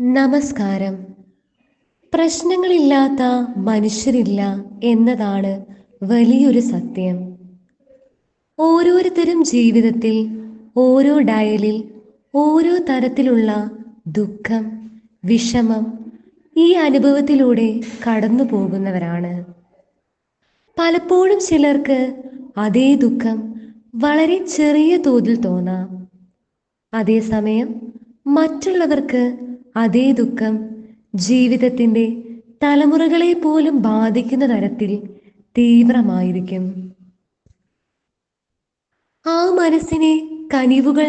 നമസ്കാരം. പ്രശ്നങ്ങളില്ലാത്ത മനുഷ്യരില്ല എന്നതാണ് വലിയൊരു സത്യം. ഓരോരുത്തരും ജീവിതത്തിൽ ഓരോ ഡയലിൽ ഓരോ തരത്തിലുള്ള ദുഃഖം വിഷമം ഈ അനുഭവത്തിലൂടെ കടന്നു പോകുന്നവരാണ്. പലപ്പോഴും ചിലർക്ക് അതേ ദുഃഖം വളരെ ചെറിയ തോതിൽ തോന്നാം. അതേസമയം മറ്റുള്ളവർക്ക് അതേ ദുഃഖം ജീവിതത്തിന്റെ തലമുറകളെ പോലും ബാധിക്കുന്ന തരത്തിൽ തീവ്രമായിരിക്കും. ആ മനസ്സിനെ കനിവുകൾ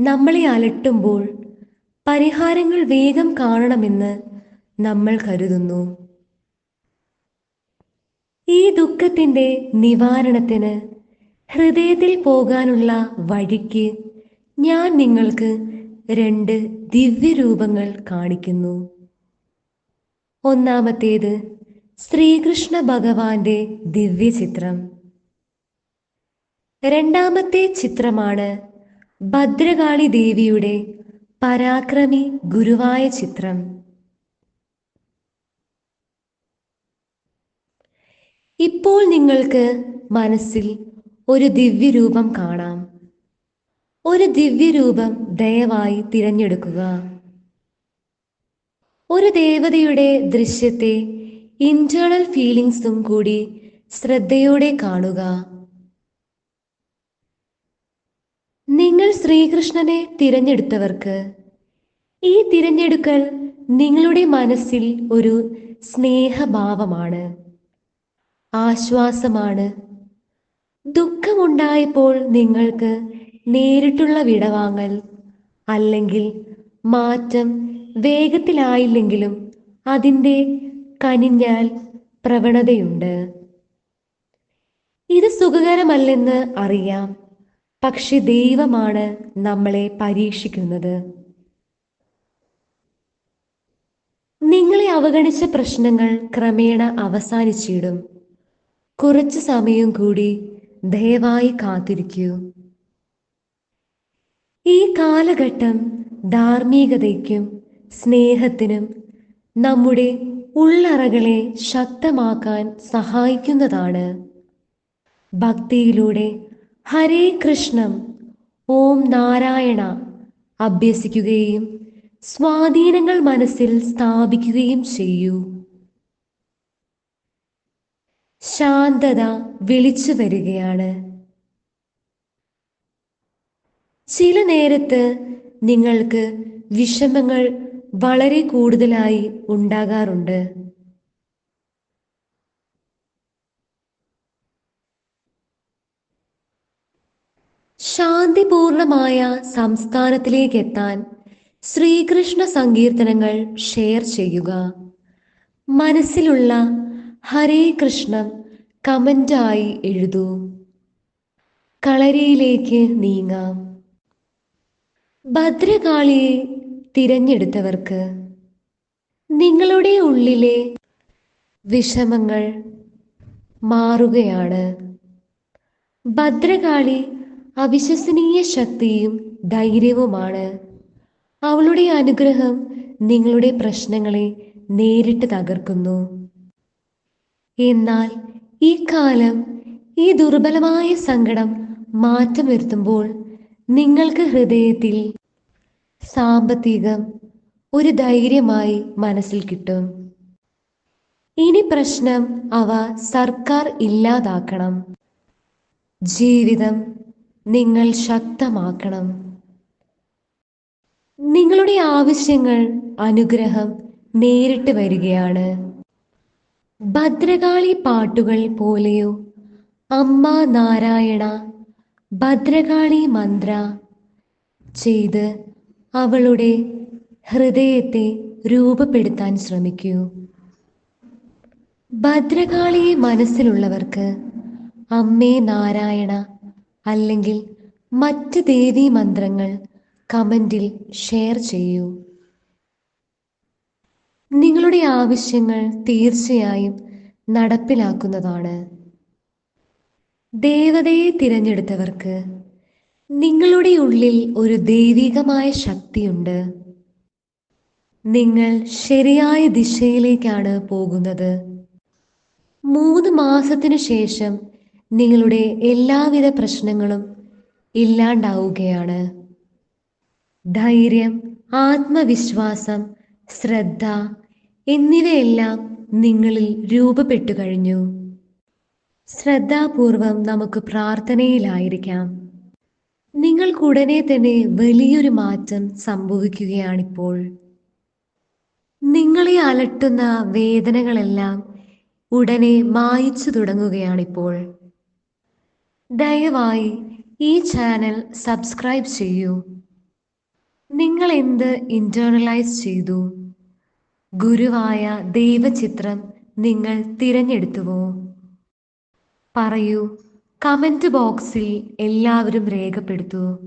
നമ്മളെ അലട്ടുമ്പോൾ പരിഹാരങ്ങൾ വേഗം കാണണമെന്ന് നമ്മൾ കരുതുന്നു. ഈ ദുഃഖത്തിന്റെ നിവാരണത്തിന് ഹൃദയത്തിൽ പോകാനുള്ള വഴിക്ക് ഞാൻ നിങ്ങൾക്ക് രണ്ട് ദിവ്യരൂപങ്ങൾ കാണിക്കുന്നു. ഒന്നാമത്തേത് ശ്രീകൃഷ്ണ ഭഗവാന്റെ ദിവ്യ ചിത്രം രണ്ടാമത്തെ ചിത്രമാണ് ഭദ്രകാളി ദേവിയുടെ പരാക്രമി ഗുരുവായ ചിത്രം. ഇപ്പോൾ നിങ്ങൾക്ക് മനസ്സിൽ ഒരു ദിവ്യരൂപം കാണാം. ഒരു ദിവ്യരൂപം ദയവായി തിരഞ്ഞെടുക്കുക. ഒരു ദേവതയുടെ ദൃശ്യത്തെ ഇന്റേണൽ ഫീലിംഗ്സും കൂടി ശ്രദ്ധയോടെ കാണുക. നിങ്ങൾ ശ്രീകൃഷ്ണനെ തിരഞ്ഞെടുത്തവർക്ക് ഈ തിരഞ്ഞെടുക്കൽ നിങ്ങളുടെ മനസ്സിൽ ഒരു സ്നേഹഭാവമാണ്. ആശ്വാസമാണ്. ദുഃഖമുണ്ടായപ്പോൾ നിങ്ങൾക്ക് നേരിട്ടുള്ള വിടവാങ്ങൽ അല്ലെങ്കിൽ മാറ്റം വേഗത്തിലായില്ലെങ്കിലും അതിന്റെ കനിഞ്ഞാൽ പ്രവണതയുണ്ട്. ഇത് സുഖകരമല്ലെന്ന് അറിയാം. പക്ഷെ ദൈവമാണ് നമ്മളെ പരീക്ഷിക്കുന്നത്. നിങ്ങളെ അവഗണിച്ച പ്രശ്നങ്ങൾ ക്രമേണ അവസാനിച്ചിടും. കുറച്ച് സമയം കൂടി ദയവായി കാത്തിരിക്കൂ. ഈ കാലഘട്ടം ധാർമ്മികതയ്ക്കും സ്നേഹത്തിനും നമ്മുടെ ഉള്ളറകളെ ശക്തമാക്കാൻ സഹായിക്കുന്നതാണ്. ഭക്തിയിലൂടെ ഹരേ കൃഷ്ണം ഓം നാരായണ അഭ്യസിക്കുകയും സ്വാധീനങ്ങൾ മനസ്സിൽ സ്ഥാപിക്കുകയും ചെയ്യൂ. ശാന്തത വിളിച്ചു വരികയാണ്. ചില നേരത്ത് നിങ്ങൾക്ക് വിഷമങ്ങൾ വളരെ കൂടുതലായി ഉണ്ടാകാറുണ്ട്. ശാന്തിപൂർണമായ സംസ്ഥാനത്തിലേക്ക് എത്താൻ ശ്രീകൃഷ്ണ സങ്കീർത്തനങ്ങൾ ഷെയർ ചെയ്യുക. മനസ്സിലുള്ള ഹരേ കൃഷ്ണം കമന്റായി എഴുതൂ. കളരിയിലേക്ക് നീങ്ങാം. ഭദ്രകാളിയെ തിരഞ്ഞെടുത്തവർക്ക് നിങ്ങളുടെ ഉള്ളിലെ വിഷമങ്ങൾ മാറുകയാണ്. ഭദ്രകാളി അവിശ്വസനീയ ശക്തിയും ധൈര്യവുമാണ്. അവളുടെ അനുഗ്രഹം നിങ്ങളുടെ പ്രശ്നങ്ങളെ നേരിട്ട് തകർക്കുന്നു. എന്നാൽ ഈ കാലം ഈ ദുർബലമായ സങ്കടം മാറ്റം വരുത്തുമ്പോൾ നിങ്ങൾക്ക് ഹൃദയത്തിൽ സാമ്പത്തികം ഒരു ധൈര്യമായി മനസ്സിൽ കിട്ടും. ഇനി പ്രശ്നം അവ സർക്കാർ ഇല്ലാതാക്കണം. ജീവിതം നിങ്ങൾ ശക്തമാക്കണം. നിങ്ങളുടെ ആവശ്യങ്ങൾ അനുഗ്രഹം നേരിട്ട് വരികയാണ്. ഭദ്രകാളി പാട്ടുകൾ പോലെയോ അമ്മ നാരായണ ഭദ്രകാളി മന്ത്ര ചെയ്ത് അവളുടെ ഹൃദയത്തെ രൂപപ്പെടുത്താൻ ശ്രമിക്കൂ. ഭദ്രകാളിയെ മനസ്സിലുള്ളവർക്ക് അമ്മേ നാരായണ അല്ലെങ്കിൽ മറ്റ് ദേവീ മന്ത്രങ്ങൾ കമന്റിൽ ഷെയർ ചെയ്യൂ. നിങ്ങളുടെ ആവശ്യങ്ങൾ തീർച്ചയായും നടപ്പിലാക്കുന്നതാണ്. ദേവതയെ തിരഞ്ഞെടുത്തവർക്ക് നിങ്ങളുടെ ഉള്ളിൽ ഒരു ദൈവികമായ ശക്തിയുണ്ട്. നിങ്ങൾ ശരിയായ ദിശയിലേക്കാണ് പോകുന്നത്. മൂന്ന് മാസത്തിനു ശേഷം നിങ്ങളുടെ എല്ലാവിധ പ്രശ്നങ്ങളും ഇല്ലാണ്ടാവുകയാണ്. ധൈര്യം ആത്മവിശ്വാസം ശ്രദ്ധ എന്നിവയെല്ലാം നിങ്ങളിൽ രൂപപ്പെട്ടു കഴിഞ്ഞു. ശ്രദ്ധാപൂർവം നമുക്ക് പ്രാർത്ഥനയിലായിരിക്കാം. നിങ്ങൾക്കുടനെ തന്നെ വലിയൊരു മാറ്റം സംഭവിക്കുകയാണിപ്പോൾ. നിങ്ങളെ അലട്ടുന്ന വേദനകളെല്ലാം ഉടനെ മായിച്ചു തുടങ്ങുകയാണിപ്പോൾ. ദയവായി ഈ ചാനൽ സബ്സ്ക്രൈബ് ചെയ്യൂ. നിങ്ങൾ എന്ത് ഇന്റേണലൈസ് ചെയ്തു? ഗുരുവായ ദൈവചിത്രം നിങ്ങൾ തിരഞ്ഞെടുത്തുവോ? പറയൂ. കമന്റ് ബോക്സിൽ എല്ലാവരും രേഖപ്പെടുത്തൂ.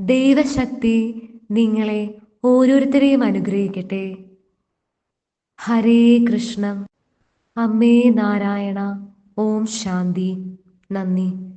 ദൈവശക്തി നിങ്ങളെ ഓരോരുത്തരെയും അനുഗ്രഹിക്കട്ടെ. ഹരേ കൃഷ്ണ. അമ്മേ നാരായണ. ഓം ശാന്തി. നന്ദി.